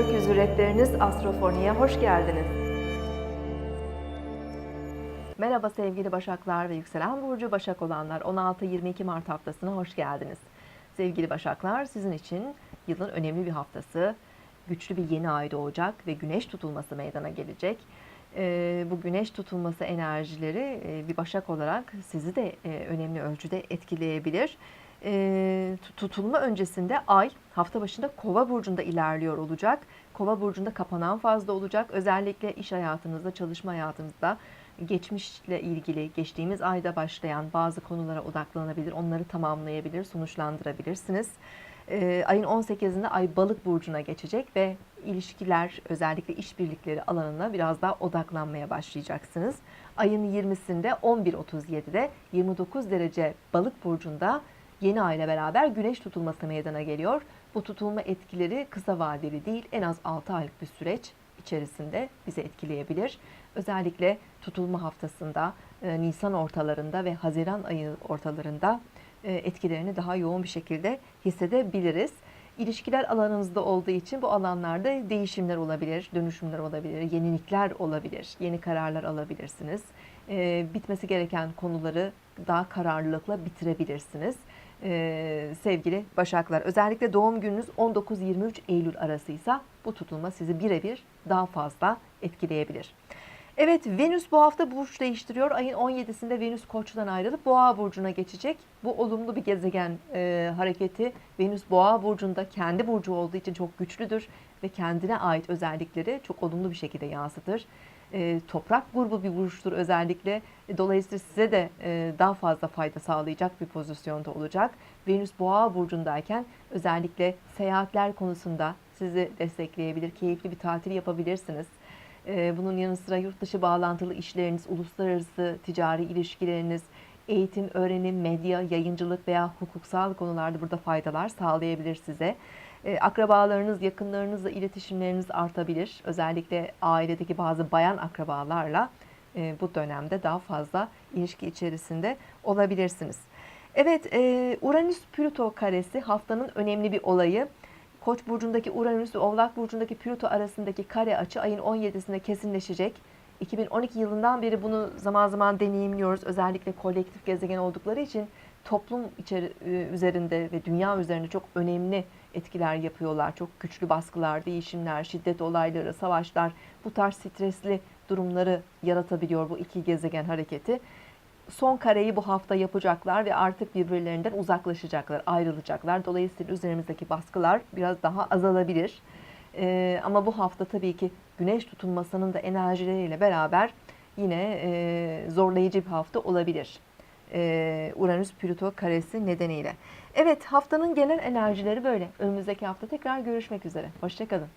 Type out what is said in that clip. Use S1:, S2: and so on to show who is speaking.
S1: Rehberiniz Astrofoni'ye hoş geldiniz. Merhaba sevgili Başaklar ve yükselen burcu Başak olanlar. 16-22 Mart haftasına hoş geldiniz. Sevgili Başaklar, sizin için yılın önemli bir haftası. Güçlü bir yeni ay doğacak ve güneş tutulması meydana gelecek. Ee, bu güneş tutulması enerjileri e, bir Başak olarak sizi de e, önemli ölçüde etkileyebilir. Ee, tutulma öncesinde ay hafta başında Kova burcunda ilerliyor olacak. Kova burcunda kapanan fazla olacak. Özellikle iş hayatınızda, çalışma hayatınızda geçmişle ilgili geçtiğimiz ayda başlayan bazı konulara odaklanabilir, onları tamamlayabilir, sonuçlandırabilirsiniz. Ee, ayın 18'inde ay balık burcuna geçecek ve ilişkiler özellikle işbirlikleri alanına biraz daha odaklanmaya başlayacaksınız. Ayın 20'sinde 11.37'de 29 derece balık burcunda yeni ay beraber güneş tutulması meydana geliyor. Bu tutulma etkileri kısa vadeli değil en az 6 aylık bir süreç içerisinde bizi etkileyebilir. Özellikle tutulma haftasında e, Nisan ortalarında ve Haziran ayı ortalarında e, etkilerini daha yoğun bir şekilde hissedebiliriz. İlişkiler alanınızda olduğu için bu alanlarda değişimler olabilir, dönüşümler olabilir, yenilikler olabilir, yeni kararlar alabilirsiniz. E, bitmesi gereken konuları daha kararlılıkla bitirebilirsiniz. Ee, sevgili Başaklar. Özellikle doğum gününüz 19-23 Eylül arasıysa bu tutulma sizi birebir daha fazla etkileyebilir. Evet Venüs bu hafta burç değiştiriyor. Ayın 17'sinde Venüs Koç'tan ayrılıp Boğa burcuna geçecek. Bu olumlu bir gezegen e, hareketi. Venüs Boğa burcunda kendi burcu olduğu için çok güçlüdür ve kendine ait özellikleri çok olumlu bir şekilde yansıtır. E, toprak grubu bir burçtur özellikle. E, dolayısıyla size de e, daha fazla fayda sağlayacak bir pozisyonda olacak. Venüs Boğa burcundayken özellikle seyahatler konusunda sizi destekleyebilir, keyifli bir tatil yapabilirsiniz. E, bunun yanı sıra yurt dışı bağlantılı işleriniz, uluslararası ticari ilişkileriniz, eğitim, öğrenim, medya, yayıncılık veya hukuksal konularda burada faydalar sağlayabilir size. E, akrabalarınız, yakınlarınızla iletişimleriniz artabilir. Özellikle ailedeki bazı bayan akrabalarla e, bu dönemde daha fazla ilişki içerisinde olabilirsiniz. Evet, e, Uranüs-Plüto karesi haftanın önemli bir olayı. Koç burcundaki Uranüs ve Oğlak burcundaki Plüto arasındaki kare açı ayın 17'sinde kesinleşecek. 2012 yılından beri bunu zaman zaman deneyimliyoruz. Özellikle kolektif gezegen oldukları için toplum içeri, üzerinde ve dünya üzerinde çok önemli etkiler yapıyorlar. Çok güçlü baskılar, değişimler, şiddet olayları, savaşlar bu tarz stresli durumları yaratabiliyor bu iki gezegen hareketi. Son kareyi bu hafta yapacaklar ve artık birbirlerinden uzaklaşacaklar, ayrılacaklar. Dolayısıyla üzerimizdeki baskılar biraz daha azalabilir. Ee, ama bu hafta tabii ki güneş tutulmasının da enerjileriyle beraber yine e, zorlayıcı bir hafta olabilir. Ee, Uranüs-Plüto karesi nedeniyle. Evet haftanın genel enerjileri böyle. Önümüzdeki hafta tekrar görüşmek üzere. Hoşçakalın.